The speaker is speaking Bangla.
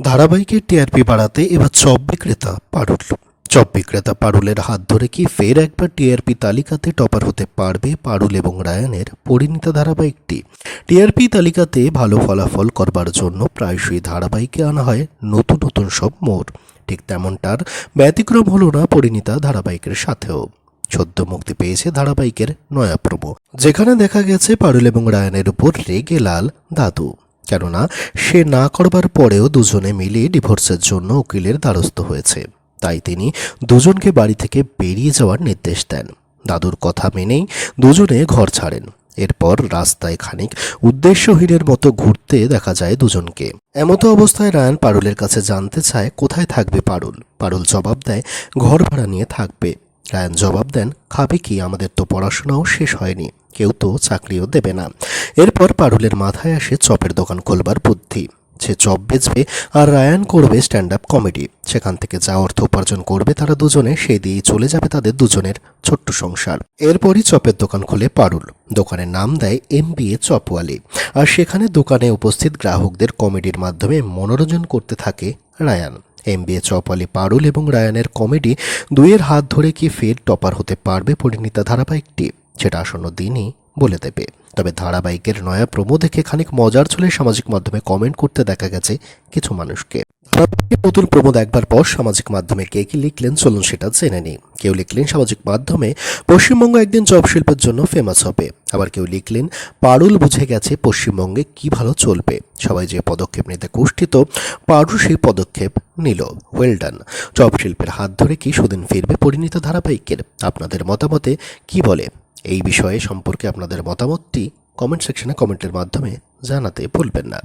ধারাবাহিকের টিআরপি বাড়াতে এবার চপ বিক্রেতা পারুল চপ বিক্রেতা পারুলের হাত ধরে কি ফের একবার টিআরপি তালিকাতে টপার হতে পারবে পারুল এবং রায়ানের পরিণীতা ধারাবাহিকটি? টিআরপি তালিকাতে ভালো ফলাফল করবার জন্য প্রায়শই ধারাবাহিকে আনা হয় নতুন নতুন সব মোড়। ঠিক তেমনটার ব্যতিক্রম হলো না পরিণীতা ধারাবাহিকের সাথেও। সদ্য মুক্তি পেয়েছে ধারাবাহিকের নয়া প্রমো। যেখানে দেখা গেছে পারুল এবং রায়ানের উপর রেগে লাল দাদু কেননা সে না করবার পরেও দুজনে মিলে ডিভোর্সের জন্য উকিলের দ্বারস্থ হয়েছে। তাই তিনি দুজনকে বাড়ি থেকে বেরিয়ে যাওয়ার নির্দেশ দেন। দাদুর কথা মেনেই দুজনে ঘর ছাড়েন। এরপর রাস্তায় খানিক উদ্দেশ্যহীনের মতো ঘুরতে দেখা যায় দুজনকে। এমতো অবস্থায় রায়ান পারুলের কাছে জানতে চায়, কোথায় থাকবে পারুল? পারুল জবাব দেয় ঘর ভাড়া নিয়ে থাকবে। রায়ান জবাব দেন, খাবে কি? আমাদের তো পড়াশোনাও শেষ হয়নি। কেউ তো চাকরিও দেবে না। এরপর পারুলের মাথায় আসে চপের দোকান খোলবার বুদ্ধি। সে চপ বেচবে আর রায়ান করবে স্ট্যান্ড আপ কমেডি। সেখান থেকে যা অর্থ উপার্জন করবে তারা দুজনে সেই দিয়েই চলে যাবে তাদের দুজনের ছোট্ট সংসার। এরপরই চপের দোকান খুলে পারুল। দোকানের নাম দেয় এম বি এ চপওয়ালি। আর সেখানে দোকানে উপস্থিত গ্রাহকদের কমেডির মাধ্যমে মনোরঞ্জন করতে থাকে রায়ান। এম বি এ চপওয়ালি পারুল এবং রায়ানের কমেডি দুইয়ের হাত ধরে কি ফের টপার হতে পারবে পরিণীতা ধারাবাহিকটি? সেটা আসন্ন দিনই বলে দেবে। তবে ধারাবাহিকের নয়া প্রমো দেখে খানিক মজার চলে সামাজিক মাধ্যমে কমেন্ট করতে দেখা গেছে কিছু মানুষকে। ধারাবাহিকের নতুন প্রমো দেখবার পর সামাজিক মাধ্যমে কে কি লিখলেন চলুন সেটা জেনে নিই। কেউ লিখলেন সামাজিক মাধ্যমে, পশ্চিমবঙ্গ একদিন চপ শিল্পের জন্য ফেমাস হবে। আবার কেউ লিখলেন, পারুল বুঝে গেছে পশ্চিমবঙ্গে কি ভালো চলবে। সবাই যে পদক্ষেপ নিতে কুষ্ঠিত, পারুল সেই পদক্ষেপ নিল। ওয়েল ডান চপ শিল্পের হাত ধরে কি সুদিন ফিরবে পরিণীত ধারাবাহিকের? আপনাদের মতামতে কি বলে? এই বিষয়ে সম্পর্কে আপনাদের মতামতটি কমেন্ট সেকশনে কমেন্টের মাধ্যমে জানাতে ভুলবেন না।